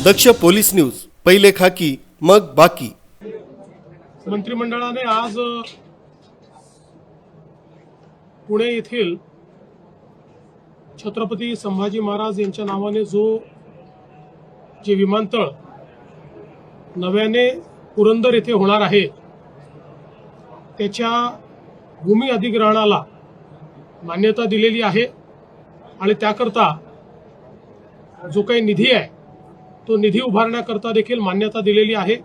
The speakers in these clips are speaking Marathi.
दक्ष पोलीस न्यूज पहिले खाकी मग बाकी. मंत्रिमंडळाने आज पुणे येथील छत्रपती संभाजी महाराज यांच्या नावाने जो जे विमानतळ नव्याने पुरंदर येथे होणार आहे त्याच्या भूमी अधिग्रहणाला मान्यता दिलेली आहे आणि त्याकरता जो काही निधी आहे तो निधी उभारण्याकरता देखील मान्यता दिलेली आहे.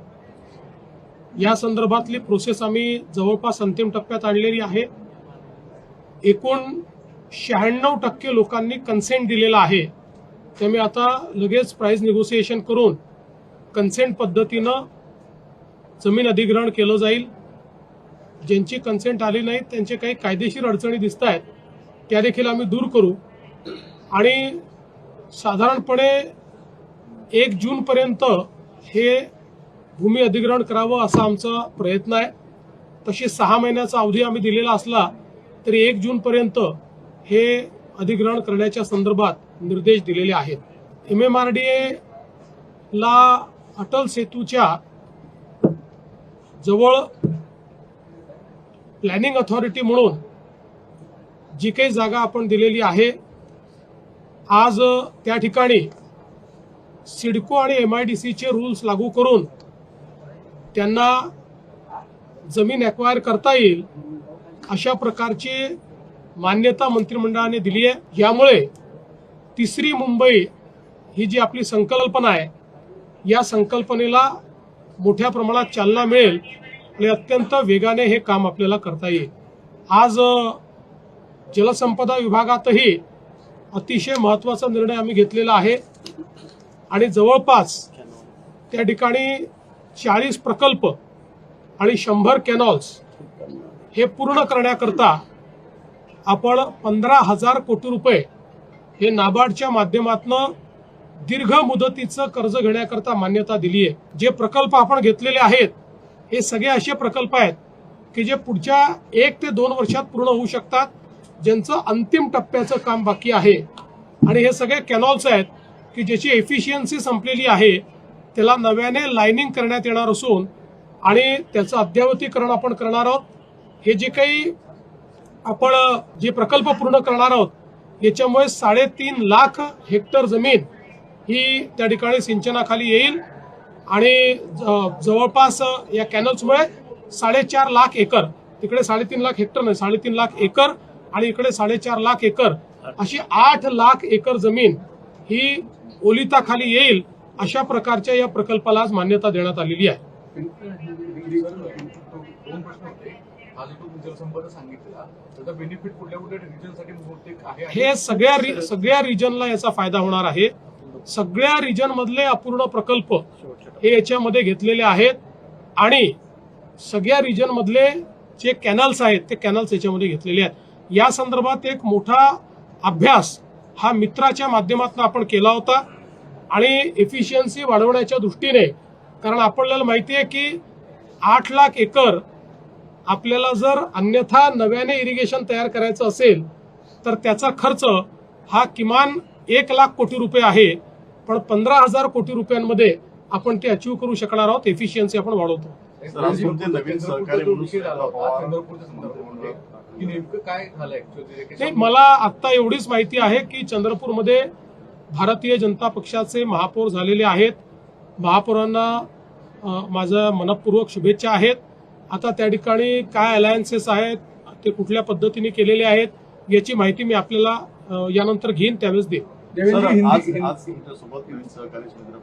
या संदर्भातली प्रोसेस आम्ही जवळपास अंतिम टप्प्यात आणलेली आहे. एकूण शहाण्णव टक्के लोकांनी कन्सेंट दिलेला आहे. त्यामुळे आता लगेच प्राईस निगोसिएशन करून कन्सेंट पद्धतीनं जमीन अधिग्रहण केलं जाईल. ज्यांची कन्सेंट आली नाही त्यांचे काही कायदेशीर अडचणी दिसत आहेत त्या देखील आम्ही दूर करू. आणि साधारणपणे एक जूनपर्यंत हे भूमी अधिग्रहण करावं असा आमचा प्रयत्न आहे. तशी सहा महिन्याचा अवधी आम्ही दिलेला असला तरी एक जूनपर्यंत हे अधिग्रहण करण्याच्या संदर्भात निर्देश दिलेले आहेत. एम एम आर डी ला अटल सेतूच्या जवळ प्लॅनिंग अथॉरिटी म्हणून जी काही जागा आपण दिलेली आहे आज त्या ठिकाणी सिडको आणि एम आय डी सीचे रूल्स लागू करून त्यांना जमीन अक्वायर करता येईल अशा प्रकारची मान्यता मंत्रिमंडळाने दिली आहे. यामुळे तिसरी मुंबई ही जी आपली संकल्पना आहे या संकल्पनेला मोठ्या प्रमाणात चालना मिळेल आणि अत्यंत वेगाने हे काम आपल्याला करता येईल. आज जलसंपदा विभागातही अतिशय महत्त्वाचा निर्णय आम्ही घेतलेला आहे. आणि जवळपास त्या ठिकाणी चाळीस प्रकल्प आणि शंभर कॅनॉल्स हे पूर्ण करण्याकरता आपण पंधरा हजार कोटी रुपये हे नाबार्डच्या माध्यमातून दीर्घ मुदतीचं कर्ज घेण्याकरता मान्यता दिली आहे. जे प्रकल्प आपण घेतलेले आहेत हे सगळे असे प्रकल्प आहेत की जे पुढच्या एक ते दोन वर्षात पूर्ण होऊ शकतात. ज्यांचं अंतिम टप्प्याचं काम बाकी आहे. आणि हे सगळे कॅनॉल्स आहेत की ज्याची एफिशियन्सी संपलेली आहे त्याला नव्याने लाईनिंग करण्यात येणार असून आणि त्याचं अद्ययावतीकरण आपण करणार आहोत. हे जे काही आपण जे प्रकल्प पूर्ण करणार आहोत याच्यामुळे साडेतीन लाख हेक्टर जमीन ही त्या ठिकाणी सिंचनाखाली येईल आणि ज- जवळपास या कॅनल्समुळे साडेचार लाख एकर तिकडे साडेतीन लाख हेक्टर नाही साडेतीन लाख एकर आणि इकडे साडेचार लाख एकर अशी आठ लाख एकर जमीन ही ओलिताखाली येईल अशा प्रकारच्या या प्रकल्पाला आज मान्यता देण्यात आलेली आहे. हे सगळ्या सगळ्या रिजनला याचा फायदा होणार आहे. सगळ्या रिजन मधले अपूर्ण प्रकल्प हे याच्यामध्ये घेतलेले आहेत आणि सगळ्या रिजन मधले जे कॅनल्स आहेत ते कॅनल्स याच्यामध्ये घेतलेले आहेत. या संदर्भात एक मोठा अभ्यास हा मित्राच्या माध्यमातून आपण केला होता आणि एफिशियन्सी वाढवण्याच्या दृष्टीने कारण आपल्याला माहिती आहे की आठ लाख एकर आपल्याला जर अन्यथा नव्याने इरिगेशन तयार करायचं असेल तर त्याचा खर्च हा किमान एक लाख कोटी रुपये आहे. पण पंधरा हजार कोटी रुपयांमध्ये आपण ते अचीव्ह करू शकणार आहोत एफिशियन्सी आपण वाढवतो. की नेमकं काय झालं ऍक्च्युअली नाही मला आत्ता एवढीच माहिती आहे की चंद्रपूरमध्ये भारतीय जनता पक्षाचे महापौर झालेले आहेत. महापौरांना माझ्या मनपूर्वक शुभेच्छा आहेत. आता त्या ठिकाणी काय अलायन्सेस आहेत ते कुठल्या पद्धतीने केलेले आहेत याची माहिती मी आपल्याला यानंतर घेईन त्यावेळेस देईन. आज आज नवीन सहकारी सुद्धा